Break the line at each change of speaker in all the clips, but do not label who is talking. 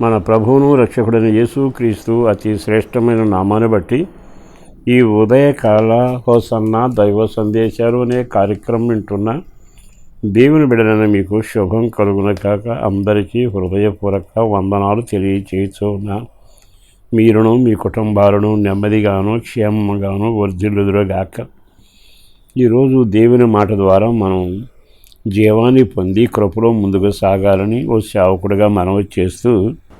మన ప్రభువును రక్షకుడైన యేసు క్రీస్తు అతి శ్రేష్టమైన నామాన్ని బట్టి ఈ ఉదయకాల హోసన్న దైవ సందేశాలు అనే కార్యక్రమం వింటున్న దేవుని బిడనైన మీకు శుభం కలుగున కాక అందరికీ హృదయపూర్వక వందనాలు తెలియచేస్తున్నా మీరును మీ కుటుంబాలను నెమ్మదిగాను క్షేమంగాను వర్ధిల్లుదురుగాక. ఈరోజు దేవుని మాట ద్వారా మనం జీవాన్ని పొంది కృపలో ముందుకు సాగాలని ఓ సేవకుడిగా మనవి చేస్తూ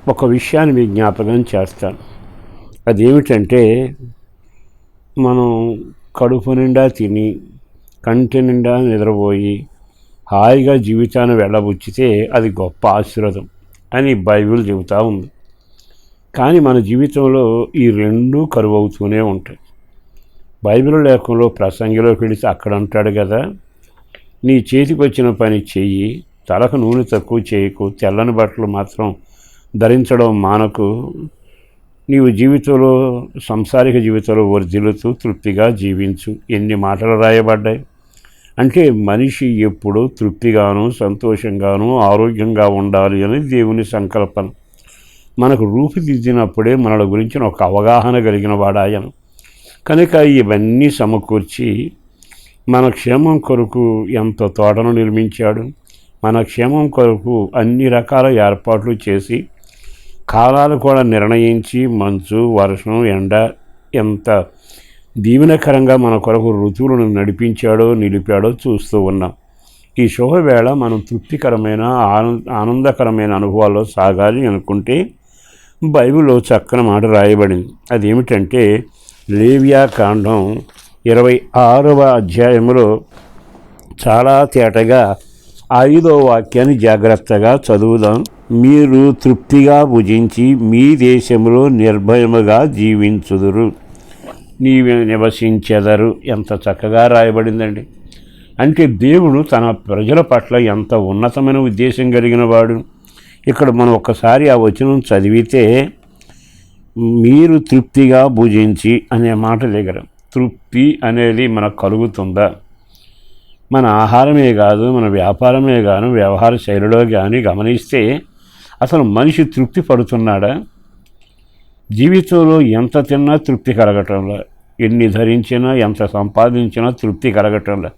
ఒక విషయాన్ని మీ జ్ఞాపకం చేస్తాను అదేమిటంటే మనం కడుపు నిండా తిని కంటి నిండా నిద్రపోయి హాయిగా జీవితాన్ని వెళ్ళబుచ్చితే అది గొప్ప ఆశీర్వాదం అని బైబిల్ చెబుతూ ఉంది. కానీ మన జీవితంలో ఈ రెండు కరువు అవుతూనే ఉంటాయి. బైబిల్ లేఖంలో ప్రసంగిలోకి వెళితే అక్కడ అంటాడు కదా నీ చేతికి వచ్చిన పని చెయ్యి తలకు నూనె తక్కువ చేయకు తెల్లని బట్టలు మాత్రం ధరించడం మానకు. నీవు జీవితంలో సంసారిక జీవితంలో వర్ధిల్లుతూ తృప్తిగా జీవించు. ఎన్ని మాటలు రాయబడ్డాయి? అంటే మనిషి ఎప్పుడూ తృప్తిగాను సంతోషంగాను ఆరోగ్యంగా ఉండాలి అని దేవుని సంకల్పన మనకు రూపుదిద్దినప్పుడే మనల గురించిన ఒక అవగాహన కలిగిన వాడాయను. కనుక ఇవన్నీ సమకూర్చి మన క్షేమం కొరకు ఎంత తోటను నిర్మించాడు? మన క్షేమం కొరకు అన్ని రకాల ఏర్పాట్లు చేసి కాలాలు కూడా నిర్ణయించి మంచు వర్షం ఎండ ఎంత దీవెనకరంగా మన కొరకు ఋతువులను నడిపించాడో నిలిపాడో చూస్తూ ఉన్నాం. ఈ శుభవేళ మనం తృప్తికరమైన ఆనంద ఆనందకరమైన అనుభవాల్లో సాగాలి అనుకుంటే బైబిల్లో చక్కని మాట రాయబడింది. అదేమిటంటే లేవియా కాండం ఇరవై ఆరవ అధ్యాయంలో చాలా తేటగా ఐదో వాక్యాన్ని జాగ్రత్తగా చదువుదాం. మీరు తృప్తిగా భుజించి మీ దేశంలో నిర్భయముగా జీవించుదురు. నీవి నివసించెదరు. ఎంత చక్కగా రాయబడిందండి. అంటే దేవుడు తన ప్రజల పట్ల ఎంత ఉన్నతమైన ఉద్దేశం కలిగిన వాడు ఇక్కడ మనం ఒక్కసారి ఆ వచనం చదివితే మీరు తృప్తిగా భుజించి అనే మాట దగ్గర తృప్తి అనేది మనకు కలుగుతుందా? మన ఆహారమే కాదు మన వ్యాపారమే కాను వ్యవహార శైలిలో కానీ గమనిస్తే అసలు మనిషి తృప్తి పడుతున్నాడా? జీవితంలో ఎంత తిన్నా తృప్తి కలగటంలా? ఎన్ని ధరించినా ఎంత సంపాదించినా తృప్తి కలగటంలా?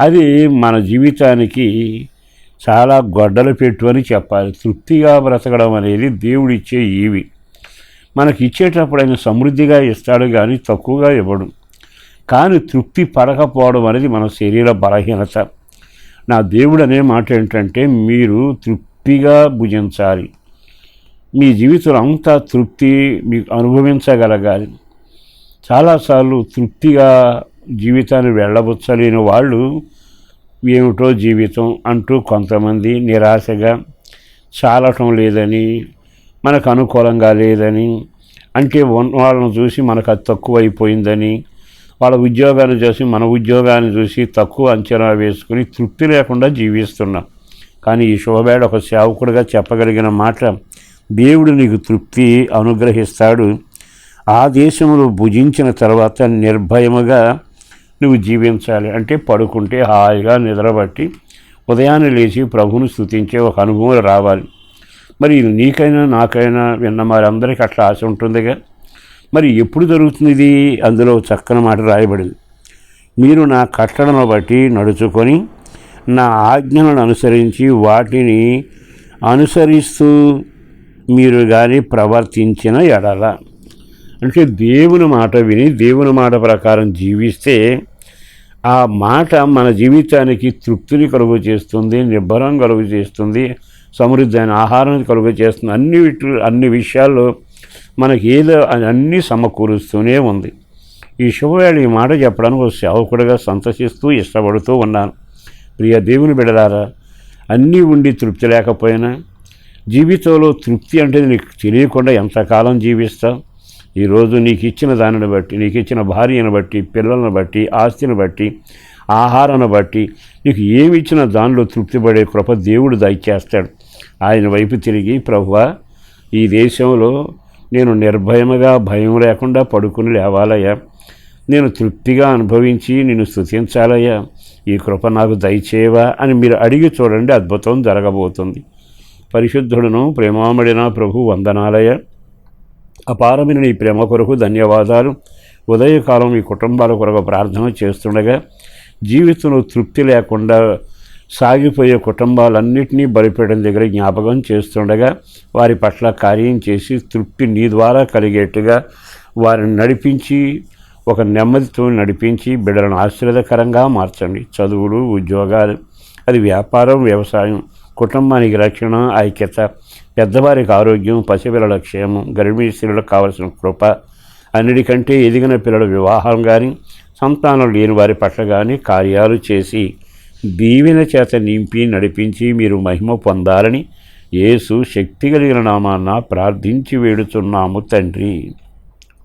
అది మన జీవితానికి చాలా గొడ్డలు పెట్టు అని చెప్పాలి. తృప్తిగా బ్రతకడం అనేది దేవుడిచ్చే ఈవి. మనకి ఇచ్చేటప్పుడు ఆయన సమృద్ధిగా ఇస్తాడు కానీ తక్కువగా ఇవ్వడు. కానీ తృప్తి పడకపోవడం అనేది మన శరీర బలహీనత. నా దేవుడు అనే మాట ఏంటంటే మీరు తృప్తిగా భుజించాలి. మీ జీవితంలో అంతా తృప్తి మీకు అనుభవించగలగాలి. చాలాసార్లు తృప్తిగా జీవితాన్ని వెళ్ళబుచ్చలేని వాళ్ళు ఏమిటో జీవితం అంటూ కొంతమంది నిరాశగా చాలటం లేదని మనకు అనుకూలంగా లేదని అంటే వాళ్ళని చూసి మనకు అది తక్కువ అయిపోయిందని వాళ్ళ ఉద్యోగాన్ని చూసి మన ఉద్యోగాన్ని చూసి తక్కువ అంచనా వేసుకుని తృప్తి లేకుండా జీవిస్తున్నాం. కానీ ఈ శుభవేళ ఒక సేవకుడిగా చెప్పగలిగిన మాట దేవుడు నీకు తృప్తి అనుగ్రహిస్తాడు. ఆ దేశంలో భుజించిన తర్వాత నిర్భయముగా నువ్వు జీవించాలి. అంటే పడుకుంటే హాయిగా నిద్రబట్టి ఉదయాన్నే లేచి ప్రభువును స్థుతించే ఒక అనుభవం రావాలి. మరి ఇది నీకైనా నాకైనా విన్న మరి అందరికీ అట్లా ఆశ ఉంటుందిగా? మరి ఎప్పుడు జరుగుతుంది ఇది అందులో చక్కని మాట రాయబడింది. మీరు నా కట్టడను బట్టి నడుచుకొని నా ఆజ్ఞలను అనుసరించి వాటిని అనుసరిస్తూ మీరు కానీ ప్రవర్తించిన ఎడల. అంటే దేవుని మాట విని దేవుని మాట ప్రకారం జీవిస్తే ఆ మాట మన జీవితానికి తృప్తిని కలుగు చేస్తుంది నిబ్బరం కలుగు చేస్తుంది సమృద్ధి అయిన ఆహారం కలుగు చేస్తుంది. అన్ని అన్ని విషయాల్లో మనకి ఏదో అన్నీ సమకూరుస్తూనే ఉంది. ఈ శుభవేళ ఈ మాట చెప్పడానికి ఒక సేవకుడిగా సంతసిస్తూ ఇష్టపడుతూ ఉన్నాను. ప్రియ దేవుని బిడలారా అన్నీ ఉండి తృప్తి లేకపోయినా జీవితంలో తృప్తి అంటే నీకు తెలియకుండా ఎంతకాలం జీవిస్తావు? ఈరోజు నీకు ఇచ్చిన దానిని బట్టి నీకు ఇచ్చిన భార్యను బట్టి పిల్లలను బట్టి ఆస్తిని బట్టి ఆహారాన్ని బట్టి నీకు ఏమి ఇచ్చిన దానిలో తృప్తిపడే కృప దేవుడు దయచేస్తాడు. ఆయన వైపు తిరిగి ప్రభువా ఈ దేశంలో నేను నిర్భయముగా భయం లేకుండా పడుకుని లేవాలయ్యా. నేను తృప్తిగా అనుభవించి నిన్ను స్థుతించాలయ్యా ఈ కృప నాకు దయచేవా అని మీరు అడిగి చూడండి అద్భుతం జరగబోతుంది. పరిశుద్ధుడును ప్రేమామడిన ప్రభు వందనాలయ. అపారమైన నీ ప్రేమ కొరకు ధన్యవాదాలు. ఉదయకాలం ఈ కుటుంబాల కొరకు ప్రార్థన చేస్తుండగా జీవితంలో తృప్తి లేకుండా సాగిపోయే కుటుంబాలన్నింటినీ బలిపేయడం దగ్గర జ్ఞాపకం చేస్తుండగా వారి పట్ల కార్యం చేసి తృప్తి నీ ద్వారా కలిగేట్టుగా వారిని నడిపించి ఒక నెమ్మదితో నడిపించి బిడ్డలను ఆశీర్వదకరంగా మార్చండి. చదువులు ఉద్యోగాలు అది వ్యాపారం వ్యవసాయం కుటుంబానికి రక్షణ ఐక్యత పెద్దవారికి ఆరోగ్యం పసిపిల్లల క్షేమం గర్భిణీ స్త్రీలకు కావలసిన కృప అన్నిటికంటే ఎదిగిన పిల్లల వివాహం కానీ సంతానం లేని వారి పట్ల కానీ కార్యాలు చేసి దీవెన చేత నింపి నడిపించి మీరు మహిమ పొందాలని యేసు శక్తి కలిగిన నామాన్న ప్రార్థించి వేడుతున్నాము తండ్రి.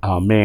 ఆమె